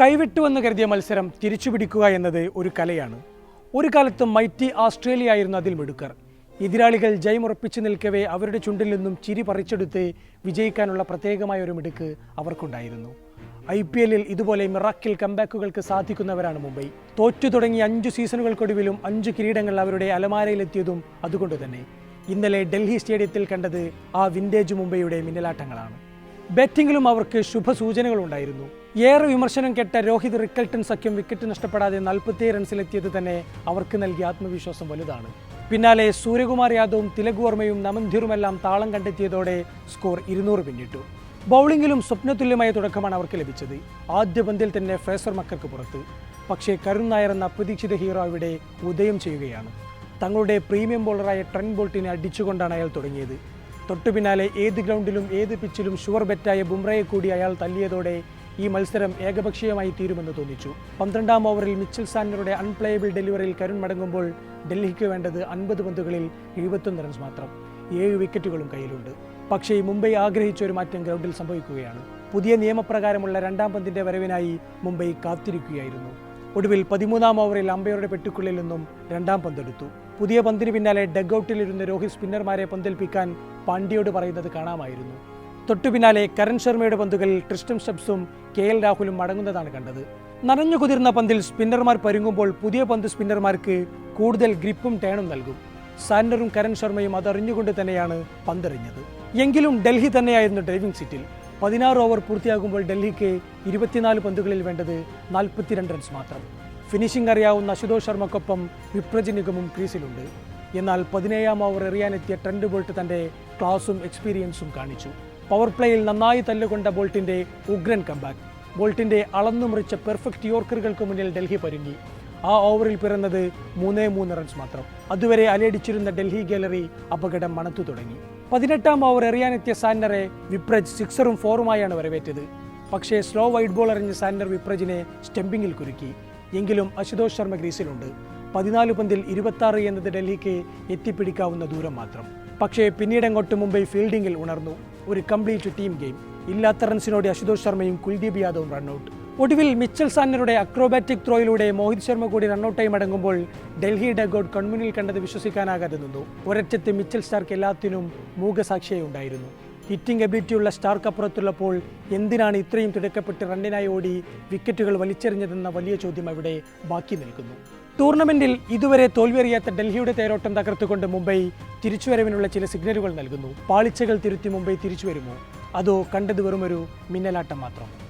കൈവിട്ടുവെന്ന് കരുതിയ മത്സരം തിരിച്ചുപിടിക്കുക എന്നത് ഒരു കലയാണ്. ഒരു കാലത്ത് മൈറ്റി ഓസ്ട്രേലിയ ആയിരുന്നു അതിൽ മിടുക്കർ. എതിരാളികൾ ജയമുറപ്പിച്ചു നിൽക്കവേ അവരുടെ ചുണ്ടിൽ നിന്നും ചിരി പറിച്ചെടുത്ത് വിജയിക്കാനുള്ള പ്രത്യേകമായ ഒരു മിടുക്ക് അവർക്കുണ്ടായിരുന്നു. ഐ പി എല്ലിൽ ഇതുപോലെ മിറാക്കിൽ കംബാക്കുകൾക്ക് സാധിക്കുന്നവരാണ് മുംബൈ. തോറ്റു തുടങ്ങി അഞ്ചു സീസണുകൾക്കൊടുവിലും അഞ്ചു കിരീടങ്ങൾ അവരുടെ അലമാരയിലെത്തിയതും അതുകൊണ്ട് തന്നെ. ഇന്നലെ ഡൽഹി സ്റ്റേഡിയത്തിൽ കണ്ടത് ആ വിന്റേജ് മുംബൈയുടെ മിന്നലാട്ടങ്ങളാണ്. ബാറ്റിംഗിലും അവർക്ക് ശുഭസൂചനകളുണ്ടായിരുന്നു. ഏറെ വിമർശനം കേട്ട രോഹിത് റിക്കൽട്ടൺ സഖ്യം വിക്കറ്റ് നഷ്ടപ്പെടാതെ നാൽപ്പത്തി റൺസിലെത്തിയത് തന്നെ അവർക്ക് നൽകിയ ആത്മവിശ്വാസം വലുതാണ്. പിന്നാലെ സൂര്യകുമാർ യാദവും തിലക് വർമ്മയും നമൻധിറുമെല്ലാം താളം കണ്ടെത്തിയതോടെ സ്കോർ ഇരുന്നൂറ് പിന്നിട്ടു. ബൗളിംഗിലും സ്വപ്നതുല്യമായ തുടക്കമാണ് അവർക്ക് ലഭിച്ചത്. ആദ്യ പന്തിൽ തന്നെ ഫേസർ മക്കൾക്ക് പുറത്ത്. പക്ഷേ കരുൺ നായർ എന്ന അപ്രതീക്ഷിത ഹീറോ അവിടെ ഉദയം ചെയ്യുകയാണ്. തങ്ങളുടെ പ്രീമിയം ബോളറായ ട്രെൻ ബോൾട്ടിനെ അടിച്ചുകൊണ്ടാണ് അയാൾ തുടങ്ങിയത്. തൊട്ടു പിന്നാലെ ഏത് ഗ്രൗണ്ടിലും ഏത് പിച്ചിലും ഷുവർ ബെറ്റായ ബുംറയെ കൂടി അയാൾ തല്ലിയതോടെ ഈ മത്സരം ഏകപക്ഷീയമായി തീരുമെന്ന് തോന്നിച്ചു. പന്ത്രണ്ടാം ഓവറിൽ മിച്ചൽ സാൻഡറുടെ അൺപ്ലേയബിൾ ഡെലിവറിയിൽ കരുൺ മടങ്ങുമ്പോൾ ഡൽഹിക്ക് വേണ്ടത് അൻപത് പന്തുകളിൽ എഴുപത്തൊന്ന് റൺസ് മാത്രം. ഏഴ് വിക്കറ്റുകളും കയ്യിലുണ്ട്. പക്ഷേ മുംബൈ ആഗ്രഹിച്ച ഒരു മാറ്റം ഗ്രൗണ്ടിൽ സംഭവിക്കുകയാണ്. പുതിയ നിയമപ്രകാരമുള്ള രണ്ടാം പന്തിന്റെ വരവിനായി മുംബൈ കാത്തിരിക്കുകയായിരുന്നു. ഒടുവിൽ പതിമൂന്നാം ഓവറിൽ അമ്പയറുടെ പെട്ടിക്കുള്ളിൽ നിന്നും രണ്ടാം പന്തെടുത്തു. പുതിയ പന്തിന് പിന്നാലെ ഡഗ്ഔട്ടിലിരുന്ന് രോഹിത് സ്പിന്നർമാരെ പന്തേൽപ്പിക്കാൻ പാണ്ഡ്യയോട് പറയുന്നത് കാണാമായിരുന്നു. തൊട്ടു പിന്നാലെ കരൺ ശർമ്മയുടെ പന്തുകൾ ട്രിസ്റ്റം സ്റ്റബ്സും കെ എൽ രാഹുലും മടങ്ങുന്നതാണ് കണ്ടത്. നനഞ്ഞു കുതിർന്ന പന്തിൽ സ്പിന്നർമാർ പരുങ്ങുമ്പോൾ പുതിയ പന്ത് സ്പിന്നർമാർക്ക് കൂടുതൽ ഗ്രിപ്പും ടേണും നൽകും. സാൻഡറും കരൺ ശർമ്മയും അതറിഞ്ഞുകൊണ്ട് തന്നെയാണ് പന്തെറിഞ്ഞത്. എങ്കിലും ഡൽഹി തന്നെയായിരുന്നു ഡ്രൈവിംഗ് സീറ്റിൽ. പതിനാറ് ഓവർ പൂർത്തിയാകുമ്പോൾ ഡൽഹിക്ക് ഇരുപത്തിനാല് പന്തുകളിൽ വേണ്ടത് നാൽപ്പത്തിരണ്ട് റൺസ് മാത്രം. ഫിനിഷിംഗ് അറിയാവുന്ന അശുതോഷ് ശർമ്മക്കൊപ്പം വിപ്രജ് നിഗമും ക്രീസിലുണ്ട്. എന്നാൽ പതിനേഴാം ഓവർ എറിയാനെത്തിയ ട്രെൻഡ് ബോൾട്ട് തന്റെ ക്ലാസും എക്സ്പീരിയൻസും കാണിച്ചു. പവർ പ്ലേയിൽ നന്നായി തല്ലുകൊണ്ട ബോൾട്ടിന്റെ ഉഗ്രൻ കമ്പാക്ക് ബോൾട്ടിന്റെ അളന്നു മുറിച്ച പെർഫെക്റ്റ് യോർക്കറുകൾക്ക് മുന്നിൽ ഡൽഹി പരുങ്ങി. ആ ഓവറിൽ പിറന്നത് മൂന്നേ മൂന്ന് റൺസ് മാത്രം. അതുവരെ അലയടിച്ചിരുന്ന ഡൽഹി ഗാലറി അപകടം മണത്തു തുടങ്ങി. പതിനെട്ടാം ഓവർ എറിയാനെത്തിയ സാന്നറെ വിപ്രജ് സിക്സറും ഫോറുമായാണ് വരവേറ്റത്. പക്ഷേ സ്ലോ വൈഡ് ബോൾ എറിഞ്ഞ സാന്നർ വിപ്രജിനെ സ്റ്റംപിങ്ങിൽ കുരുക്കി. എങ്കിലും അശുതോഷ് ശർമ്മ ഗ്രീസിലുണ്ട്. പതിനാല് പന്തിൽ ഇരുപത്തി എന്നത് ഡൽഹിക്ക് എത്തിപ്പിടിക്കാവുന്ന ദൂരം മാത്രം. പക്ഷേ പിന്നീട് അങ്ങോട്ട് മുംബൈ ഫീൽഡിംഗിൽ ഉണർന്നു. ഒരു കംപ്ലീറ്റ് ടീം ഗെയിം ഇല്ലാത്ത റൺസിനോടെ അശുതോഷ് ശർമ്മയും കുൽദീപ് യാദവും റണ്ണൌട്ട് ഒടുവിൽ മിച്ചൽ സാന്നറുടെ അക്രോബാറ്റിക് ത്രോയിലൂടെ മോഹിത് ശർമ്മ കൂടി റണ്ണൌട്ടായി മടങ്ങുമ്പോൾ ഡൽഹി ഡഗൌട്ട് കൺമുന്നിൽ കണ്ടത് വിശ്വസിക്കാനാകാതെ നിന്നു. ഒരറ്റത്ത് മിച്ചൽ സ്റ്റാർക്ക് എല്ലാത്തിനും മൂകസാക്ഷിയായി ഉണ്ടായിരുന്നു ഹിറ്റിംഗ് എബിലിറ്റിയുള്ള സ്റ്റാർക്ക് അപ്പുറത്തുള്ളപ്പോൾ എന്തിനാണ് ഇത്രയും തിടുക്കപ്പെട്ട് റണ്ണിനായി ഓടി വിക്കറ്റുകൾ വലിച്ചെറിഞ്ഞതെന്ന വലിയ ചോദ്യം അവിടെ ബാക്കി നിൽക്കുന്നു. ടൂർണമെന്റിൽ ഇതുവരെ തോൽവിയറിയാത്ത ഡൽഹിയുടെ തേരോട്ടം തകർത്തുകൊണ്ട് മുംബൈ തിരിച്ചുവരവിനുള്ള ചില സിഗ്നലുകൾ നൽകുന്നു. പാളിച്ചകൾ തിരുത്തി മുംബൈ തിരിച്ചു വരുമോ അതോ കണ്ടത് വെറുമൊരു മിന്നലാട്ടം മാത്രം?